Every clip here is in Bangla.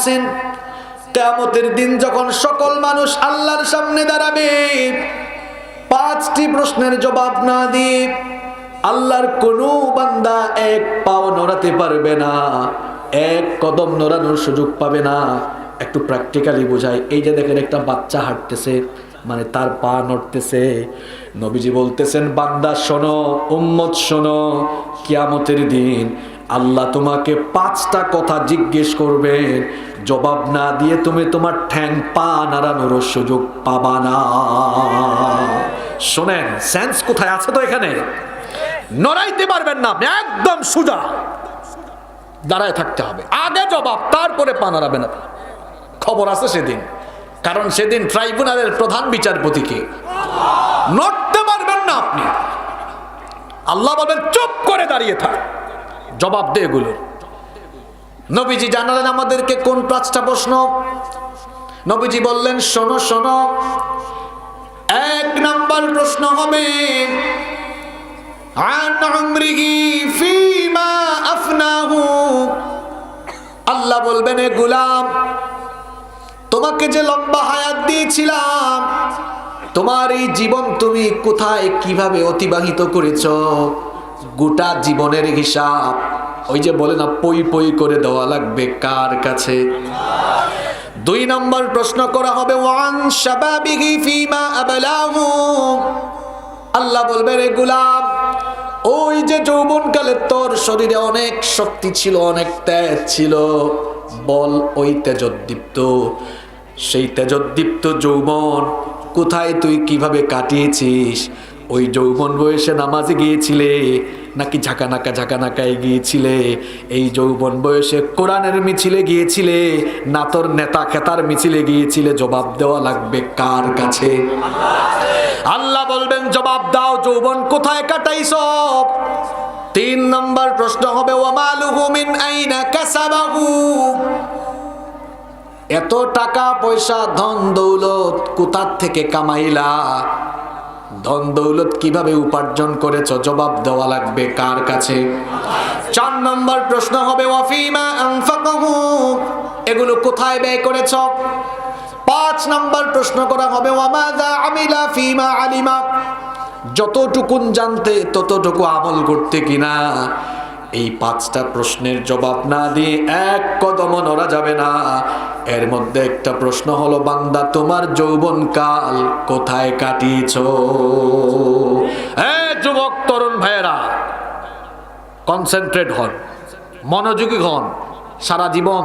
আছেন, কেয়ামতের দিন যখন সকল মানুষ আল্লাহর সামনে দাঁড়াবে, পাঁচটি প্রশ্নের জবাব না দিয়ে আল্লাহর কোনো বান্দা এক পাও নড়াতে পারবে না, এক কদম নড়ানোর সুযোগ পাবে না। একটু প্র্যাকটিক্যালি বোঝায় এই যে দেখেন একটা বাচ্চা হাঁটতেছে মানে তার পা নড়তেছে। নবীজি বলতেছেন, বান্দা, শোনো, উম্মত, শোনো, কিয়ামতের দিন আল্লাহ তোমাকে পাঁচটা কথা জিজ্ঞেস করবেন। জবাব না দিয়ে তুমি তোমার ঠ্যাং পা নাড়ানোর সুযোগ পাবা না। শোনেন, সেন্স কোথায় আছে তো এখানে? নড়াইতে পারবেন না আপনি একদম সোজা। দাঁড়ায় থাকতে হবে। আগে জবাব, তারপরে পা নাড়াবেন। খবর আছে সেদিন। কারণ সেদিন ট্রাইব্যুনালের প্রধান বিচারপতিকে নড়তে পারবেন না আপনি। আল্লাহ বলেন, চুপ করে দাঁড়িয়ে থাক। জবাব দে এগুলো নবীজি জানালেন আমাদেরকে কোন পাঁচটা প্রশ্ন? নবীজি বললেন, শোনো শোনো, এক নাম্বার প্রশ্ন হবে আল্লাহ বলবেন, এ গুলাম, তোমাকে যে লম্বা হায়াত দিয়েছিলাম, তোমার এই জীবন তুমি কোথায় কীভাবে অতিবাহিত করেছ? গোটা জীবনের হিসাব। ওই যে বলে না, পই পই করে দেওয়া লাগবে কার কাছে? দুই নম্বর প্রশ্ন করা হবে, ওয়ান শাবাবিহি ফিমা আবলাহু। আল্লাহ বলবে, রে গুলাম, ওই যে যৌবনকালে তোর শরীরে অনেক শক্তি ছিল, অনেক তেজ ছিল, বল ওই তেজোদ্দীপ্ত। সেই তেজোদ্দীপ্ত যৌবন কোথায় তুই কীভাবে কাটিয়েছিস? ওই যৌবন বয়সে নামাজে গিয়েছিলে? নাকি ঝাঁকানাকা ঝাঁকানাকায় গিয়েছিলে? এই যৌবন বয়সে কোরআনের মিছিলে গিয়েছিলে? না তোর নেতা খেতার মিছিলে গিয়েছিলে? জবাব দেওয়া লাগবে কার কাছে? আল্লাহ বলবেন, জবাব দাও, যৌবন কোথায় কাটাই সব? তিন নম্বর প্রশ্ন হবে, ওয়ামালুহু মিন আইনা কাসাবাহু? এত টাকা, পয়সা, ধন, দৌলত কোথার থেকে কামাইলা? ধন দৌলত কীভাবে উপার্জন করেছ? জবাব দেওয়া লাগবে কার কাছে? চার নম্বর প্রশ্ন হবে এগুলো কোথায় ব্যয় করেছ? পাঁচ নম্বর প্রশ্ন করা হবে আমিলা ফিমা আলিমা যতটুকুন জানতে ততটুকু আমল করতে কিনা? এই পাঁচটা প্রশ্নের জবাব না দিয়ে এক কদম নড়া যাবে না। এর মধ্যে একটা প্রশ্ন হলো, বান্দা, তোমার যৌবন কাল কোথায় কাটিয়েছ? হ্যাঁ যুবক, তরুণ ভাইয়েরা কনসেন্ট্রেট হন, মনোযোগী হন। সারা জীবন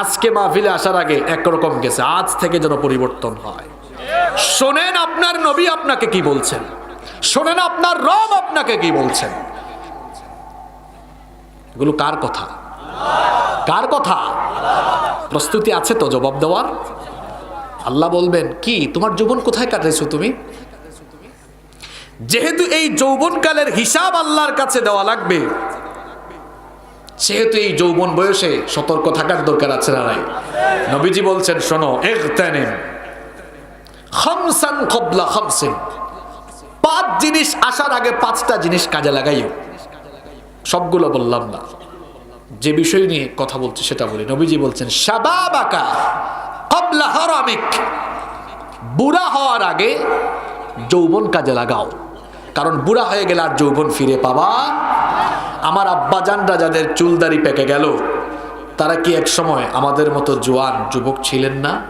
আজকে মাহফিলে আসার আগে একরকম গেছে, আজ থেকে যেন পরিবর্তন হয়। শোনেন আপনার নবী আপনাকে কি বলছেন? শোনেন আপনার রব আপনাকে কি বলছেন? এগুলো কার কথা? কার কথা? প্রস্তুতি আছে তো জবাব দেওয়ার? আল্লাহ বলবেন, কি? তোমার জীবন কোথায় কাটাইছো তুমি? যেহেতু এই যৌবনকালের হিসাব আল্লাহর কাছে দেওয়া লাগবে, সেহেতু এই যৌবন বয়সে সতর্ক থাকার দরকার আছে না নাই? নবীজি বলছেন, শোনো, ইগতানিম। খামসান কবলা খামসিন। পাঁচ জিনিস আসার আগে পাঁচটা জিনিস কাজে লাগাইও। সবগুলো বললাম না। যে বিষয় নিয়ে কথা বলছে সেটা বলি। নবীজি বলছেন সাবাবাকা বুড়া হওয়ার আগে যৌবন কাজে লাগাও। কারণ বুড়া হয়ে গেলে আর যৌবন ফিরে পাবা আমার আব্বাজানরা যাদের চুলদারি পেকে গেল। তারা কি এক সময় আমাদের মতো জোয়ান, যুবক ছিলেন না?